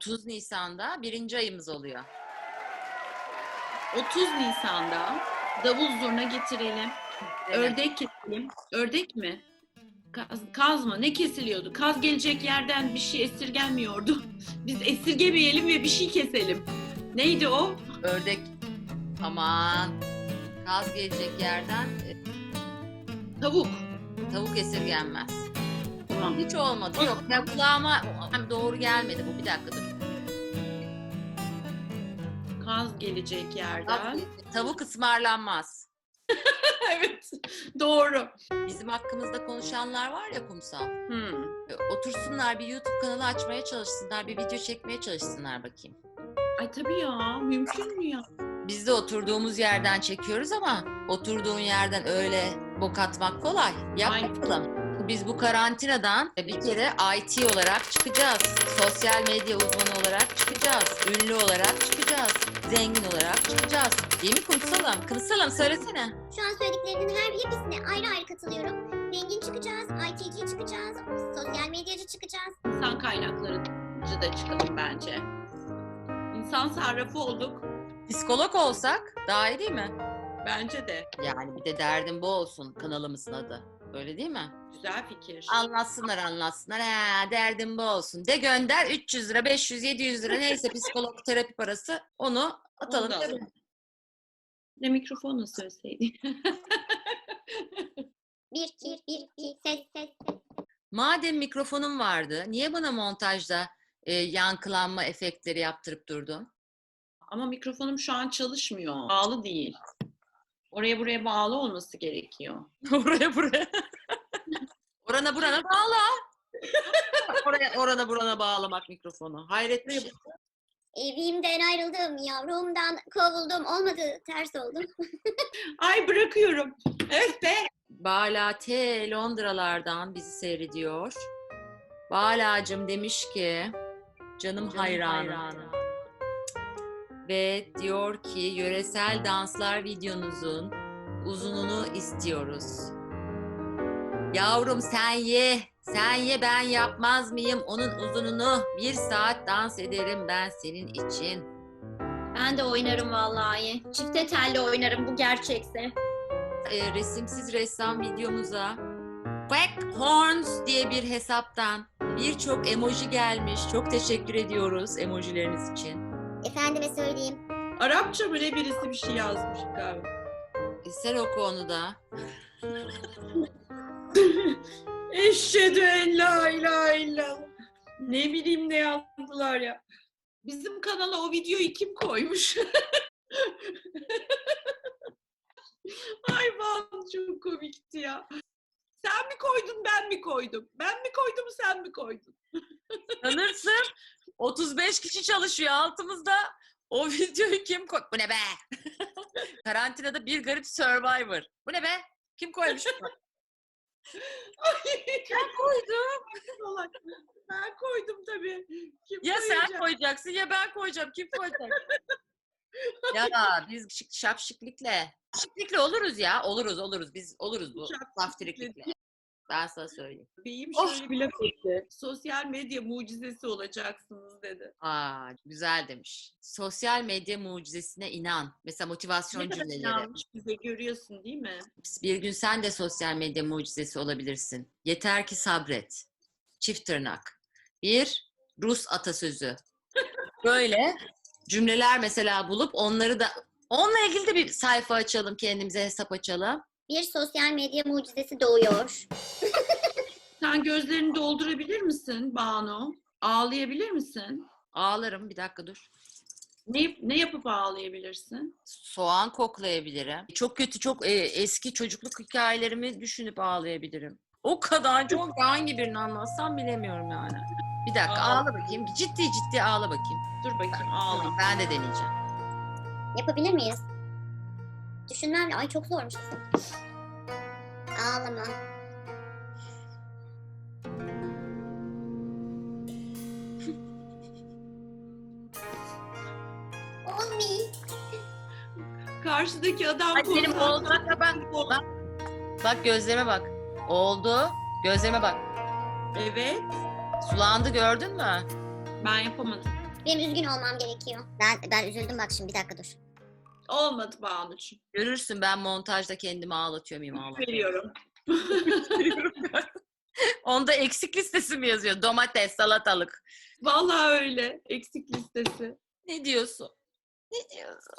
30 Nisan'da birinci ayımız oluyor. 30 Nisan'da davul zurna getirelim. Ördek keselim. Ördek mi? Kaz, kaz mı? Ne kesiliyordu? Kaz gelecek yerden bir şey esirgenmiyordu. Biz esirgemeyelim ve bir şey keselim. Neydi o? Ördek aman kaz gelecek yerden e, Tavuk. tavuk esirgenmez. Tamam. Hiç olmadı. Yok ya kulağıma hem doğru gelmedi bu. Bir dakika dur. Kaz gelecek yerden. Tavuk ısmarlanmaz. evet. Doğru. Bizim hakkımızda konuşanlar var ya kumsal. Hmm. E, Otursunlar bir YouTube kanalı açmaya çalışsınlar. Bir video çekmeye çalışsınlar bakayım. Ay tabii ya. Mümkün mü ya? Biz de oturduğumuz yerden çekiyoruz ama oturduğun yerden öyle bok atmak kolay. Yap Aynen. bakalım. Biz bu karantinadan bir kere IT olarak çıkacağız. Sosyal medya uzmanı olarak çıkacağız. Ünlü olarak çıkacağız. Zengin olarak çıkacağız. Değil mi Kumsalım? Kumsalım söylesene. Şu an söylediklerinin her hepsine ayrı ayrı katılıyorum. Zengin çıkacağız, IT'ci çıkacağız, sosyal medyacı çıkacağız. İnsan kaynaklarıcı da çıkalım bence. İnsan sarrafı olduk. Psikolog olsak daha iyi değil mi? Bence de. Yani bir de derdim bu olsun kanalımızın adı. Öyle değil mi? Güzel fikir. Anlatsınlar anlatsınlar. Ha, derdim bu olsun. De gönder 300 lira, 500, 700 lira neyse psikolog terapi parası onu atalım. Onu da. Ne mikrofonla söyleseydin. Bir, iki, bir, iki, ses, ses, ses. Madem mikrofonum vardı niye bana montajda e, yankılanma efektleri yaptırıp durdun? Ama mikrofonum şu an çalışmıyor. Bağlı değil. Oraya buraya bağlı olması gerekiyor. Oraya buraya. orana burana bağla. Oraya orana burana bağlamak mikrofonu. Hayret bir şey. Evimden ayrıldım, yavrumdan kovuldum. Olmadı, ters oldum. Ay bırakıyorum. Evet be. Bala T Londralardan bizi seyrediyor. Balacım demiş ki canım, hayranım. Ve diyor ki yöresel danslar videonuzun uzununu istiyoruz. Yavrum sen ye, sen ye ben yapmaz mıyım onun uzununu? Bir saat dans ederim ben senin için. Ben de oynarım vallahi. Çifte telli oynarım bu gerçekse. e, resimsiz ressam videomuza Back Horns diye bir hesaptan birçok emoji gelmiş. Çok teşekkür ediyoruz emojileriniz için. Efendime söyleyeyim. Arapça mı ne birisi bir şey yazmış galiba. E, sen oku onu da. Eşhedü en la ilahe illallah. Ne bileyim ne yazdılar ya. Bizim kanala o videoyu kim koymuş? Ay vallahi çok komikti ya. Sen mi koydun ben mi koydum? Ben mi koydum sen mi koydun? Sanırsın 35 kişi çalışıyor altımızda. O videoyu kim koy... Bu ne be? Karantinada bir garip survivor. Bu ne be? Kim koymuş? Ben koydum. Ben koydum tabii. Kim Ya sen koyacak? koyacaksın ya ben koyacağım. Kim koyacak? ya biz şık, şapşiklikle. Şıklikle oluruz ya. Oluruz oluruz. Biz oluruz bu Şapşiklikle saftiriklikle. Ben sana söyleyeyim. Beyim şöyle bir laf etti. Sosyal medya mucizesi olacaksınız dedi. Aa, güzel demiş. Sosyal medya mucizesine inan. Mesela motivasyon Ne cümleleri. inanmış bize görüyorsun değil mi? Bir gün sen de sosyal medya mucizesi olabilirsin. Yeter ki sabret. Çift tırnak. Bir, Rus atasözü. Böyle cümleler mesela bulup onları da onunla ilgili de bir sayfa açalım, kendimize hesap açalım. Bir sosyal medya mucizesi doğuyor. Sen gözlerini doldurabilir misin Banu? Ağlayabilir misin? Ağlarım bir dakika dur. Ne, ne yapıp ağlayabilirsin? Soğan koklayabilirim. Çok kötü, çok e, eski çocukluk hikayelerimi düşünüp ağlayabilirim. O kadar çok hangi birini anlatsam bilemiyorum yani. Bir dakika Ağla. ağla bakayım. Ciddi ciddi ağla bakayım. Dur bakayım ağlayayım. Ben de deneyeceğim. Yapabilir miyiz? Düşünmem. Ay çok zormuş. Ağlama. Olmuyor. Karşıdaki adam Hadi benim korksa- oldu. Bak, bak, bak. Bak gözlerime bak. Oldu. Gözlerime bak. Evet. Sulandı gördün mü? Ben yapamadım. Benim üzgün olmam gerekiyor. Ben ben üzüldüm bak şimdi bir dakika dur. Olmadı Banu'cum. Görürsün ben montajda kendimi ağlatıyor muyum ağlatıyor. Veriyorum. Onda eksik listesi mi yazıyor? Domates, salatalık. Vallahi öyle. Eksik listesi. Ne diyorsun? Ne diyorsun?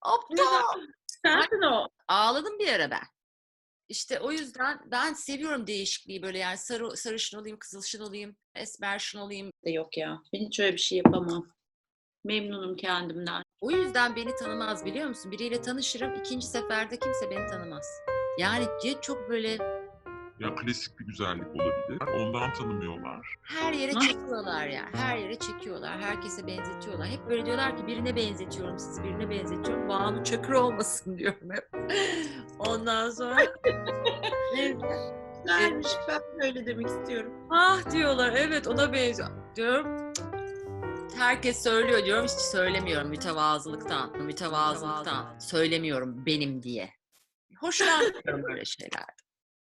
Aptal. Sensin o. Ağladım bir ara ben. İşte o yüzden ben seviyorum değişikliği böyle yani sarı, sarışın olayım, kızılşın olayım, esmerşin olayım. De yok ya. Ben hiç öyle bir şey yapamam. Memnunum kendimden. O yüzden beni tanımaz biliyor musun? Biriyle tanışırım, ikinci seferde kimse beni tanımaz. Yani ya çok böyle Ya klasik bir güzellik olabilir. Ondan tanımıyorlar. her yere çekiyorlar ya. Her yere çekiyorlar. Herkese benzetiyorlar. Hep böyle diyorlar ki birine benzetiyorum sizi, birine benzetiyorum. Banu Çakır olmasın diyorum hep. Ondan sonra ne- Güzelmiş. Ben de öyle demek istiyorum. ah diyorlar evet ona benziyor. Diyorum. Herkes söylüyor diyorum hiç söylemiyorum mütevazılıktan. Mütevazılıktan söylemiyorum benim diye. Gidiyor böyle şeyler.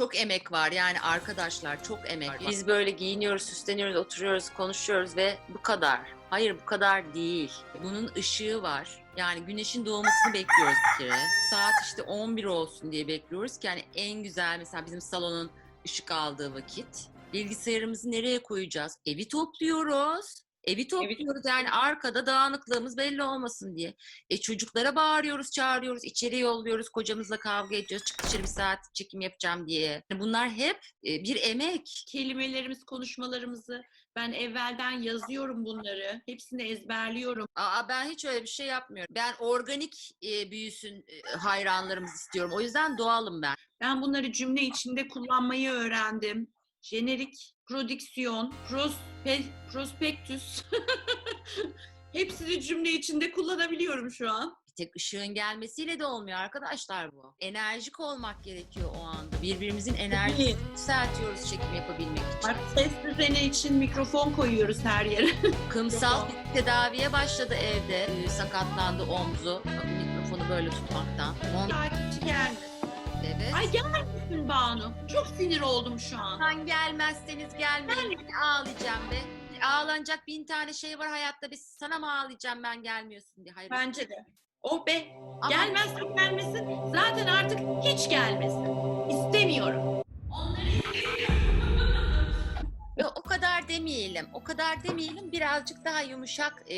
Çok emek var yani arkadaşlar çok emek. Biz böyle giyiniyoruz, süsleniyoruz, oturuyoruz, konuşuyoruz ve bu kadar. Hayır bu kadar değil. Bunun ışığı var. Yani güneşin doğmasını bekliyoruz bir kere. Saat işte 11 olsun diye bekliyoruz ki yani en güzel mesela bizim salonun ışık aldığı vakit. Bilgisayarımızı nereye koyacağız? Evi topluyoruz. Evi topluyoruz yani arkada dağınıklığımız belli olmasın diye. E çocuklara bağırıyoruz, çağırıyoruz, içeri yolluyoruz, kocamızla kavga ediyoruz, çık dışarı bir saat çekim yapacağım diye. Bunlar hep e, bir emek. Kelimelerimiz, konuşmalarımızı ben evvelden yazıyorum bunları. Hepsini ezberliyorum. Aa ben hiç öyle bir şey yapmıyorum. Ben organik e, büyüsün e, hayranlarımız istiyorum. O yüzden doğalım ben. Ben bunları cümle içinde kullanmayı öğrendim. Jenerik, prodüksiyon, prospe, prospektüs. Hepsini cümle içinde kullanabiliyorum şu an. Bir tek ışığın gelmesiyle de olmuyor arkadaşlar bu. Enerjik olmak gerekiyor o anda. Birbirimizin enerjisini yükseltiyoruz çekim yapabilmek için. Bak ses düzeni için mikrofon koyuyoruz her yere. Kımsal bir tedaviye başladı evde. Ee, sakatlandı omzu. Mikrofonu böyle tutmaktan. On... Takipçi gelmesin. Evet. Ay gelmesin Banu. Çok sinir oldum şu an. Sen gelmezseniz gelmeyin. Ağlayacağım be. Ağlanacak bin tane şey var hayatta. Biz sana mı ağlayacağım ben gelmiyorsun diye. Hayır. Bence de. Oh be. Ama- Gelmezse gelmesin. Zaten artık hiç gelmesin. İstemiyorum. Yo, o kadar demeyelim. O kadar demeyelim. Birazcık daha yumuşak e,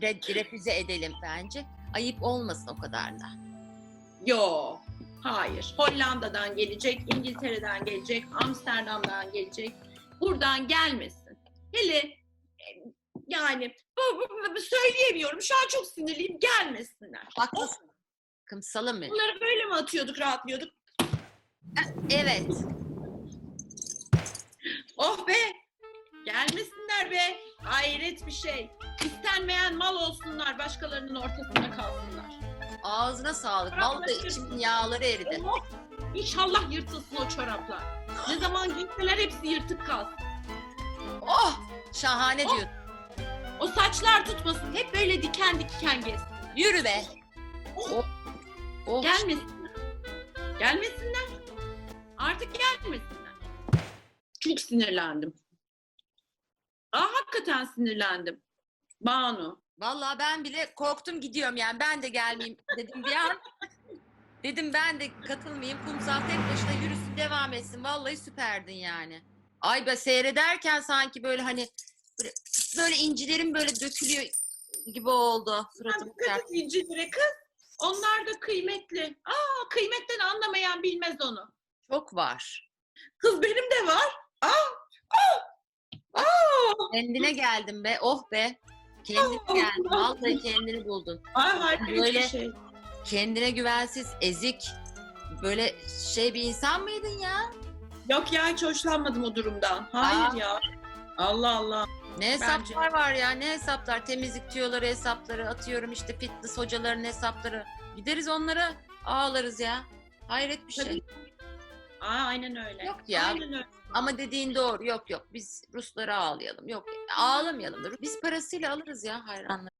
red, refüze edelim bence. Ayıp olmasın o kadar da. Yo. Hayır. Hollanda'dan gelecek, İngiltere'den gelecek, Amsterdam'dan gelecek. Buradan gelmesin. Hele e, yani bu- bu- bu- söyleyemiyorum. Şu an çok sinirliyim. Gelmesinler. Haklısın. Kımsalım mı? Bunları böyle mi atıyorduk, rahatlıyorduk? Evet. Oh be! Gelmesinler be! Hayret bir şey. İstenmeyen mal olsunlar, başkalarının ortasında kalsınlar. Ağzına sağlık. Vallahi içimin yağları eridi. Oh! İnşallah yırtılsın o çoraplar. Ne zaman giyseler hepsi yırtık kalsın. Oh! Şahane Oh! diyor. O saçlar tutmasın. Hep böyle diken diken gezsin. Yürü be. Oh. Oh. Gelmesinler. Gelmesinler. Artık gelmesinler. Çok sinirlendim. Aa, hakikaten sinirlendim. Banu. Vallahi ben bile korktum gidiyorum yani ben de gelmeyeyim dedim bir an. Dedim ben de katılmayayım. Kumsal tek başına yürüsün devam etsin. Vallahi süperdin yani. Ay be seyrederken sanki böyle hani böyle, böyle incilerim böyle dökülüyor gibi oldu. Suratım Dikkat et incilere kız. Onlar da kıymetli. Aa kıymetten anlamayan bilmez onu. Çok var. Kız benim de var. Aa, aa, aa. Kendine geldim be. Oh be. Kendine geldin. oh. Vallahi kendini buldun. Ay harika bir Böyle- şey. Kendine güvensiz, ezik, böyle şey bir insan mıydın ya? Yok ya hiç hoşlanmadım o durumdan. Hayır Aa. ya. Allah Allah. Ne hesaplar var ya ne hesaplar temizlik tüyoları hesapları atıyorum işte fitness hocaların hesapları gideriz onlara ağlarız ya hayret bir şey Tabii. Aa, aynen öyle. Yok ya. Aynen öyle. Ama dediğin doğru. Yok yok. Biz Ruslara ağlayalım. Yok ağlamayalım da biz parasıyla alırız ya hayranları